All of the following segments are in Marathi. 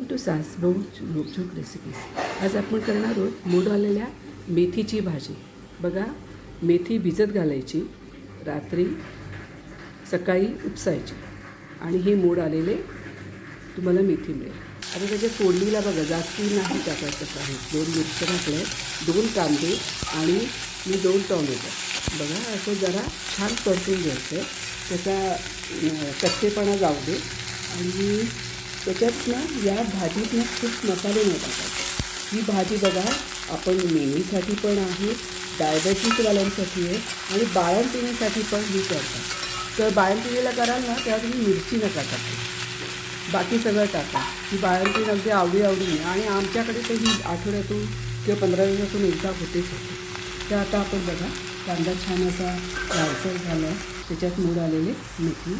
Welcome to Saasbhau Nokjhok recipes आज आपण करणार आहोत मूड आलेल्या मेथीची भाजी. बघा मेथी भिजत घालायची रात्री सकाळी उपसायची. आणि हे मूड आलेले तुम्हाला मेथी मिळेल. आता त्याच्या फोडणीला बघा जास्ती नाही टाकायचं आहे दोन मिरच्या टाकल्या दोन कांदे आणि मी दोन टोमॅटो. बघा असं जरा छान परतून घ्यायचं त्याचा कच्चेपणा जाऊ दे. आणि त्याच्यात ना या भाजीतनं खूप मसाले नाही टाकायचे. ही भाजी बघा आपण नेहमीसाठी पण आहे डायबेटीसवाल्यांसाठी आहे आणि बाळंतिणीसाठी पण ही करतात. तर बाळंतिणीला कराल ना तेव्हा तुम्ही मिरची नका टाकू. बाकी सगळं टाका. ही बाळंतीण अगदी आवडी आवडीने आणि आमच्याकडे तर ही आठवड्यातून किंवा पंधरा दिवसातून एकदा होतेच होते. तर आता आपण बघा कांदा छान असा लालसर झाला. त्याच्यात मूड आलेले मेथी.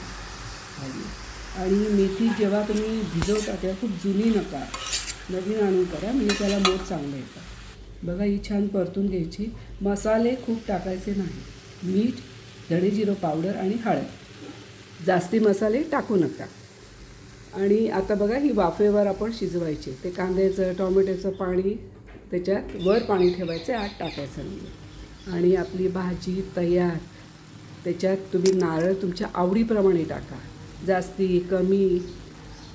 घालूया आणि मेथी जेव्हा तुम्ही भिजवता तेव्हा खूप जुनी नका. नवीन आणून करा म्हणजे त्याला मोठ चांगलं येतं. बघा ही छान परतून घ्यायची. मसाले खूप टाकायचे नाही. मीठ धणे जिरो पावडर आणि हळद. जास्ती मसाले टाकू नका. आणि आता बघा ही वाफेवर आपण शिजवायची. ते कांद्याचं टोमॅटोचं पाणी त्याच्यात वर पाणी ठेवायचं आत टाकायचं नाही आणि आपली भाजी तयार. त्याच्यात तुम्ही नारळ तुमच्या आवडीप्रमाणे टाका. जास्ती कमी.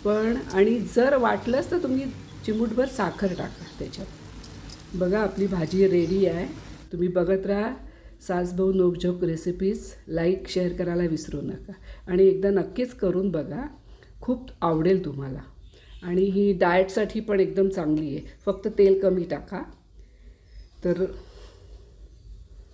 पण आणि जर वाटलंच तर तुम्ही चिमूटभर साखर टाका त्याच्यात. बघा आपली भाजी रेडी आहे. तुम्ही बघत राहा. Saasbhau Nokjhok recipes like share करायला विसरू नका. आणि एकदा नक्कीच करून बघा. खूप आवडेल तुम्हाला. आणि ही डाएटसाठी पण एकदम चांगली आहे. फक्त तेल कमी टाका. तर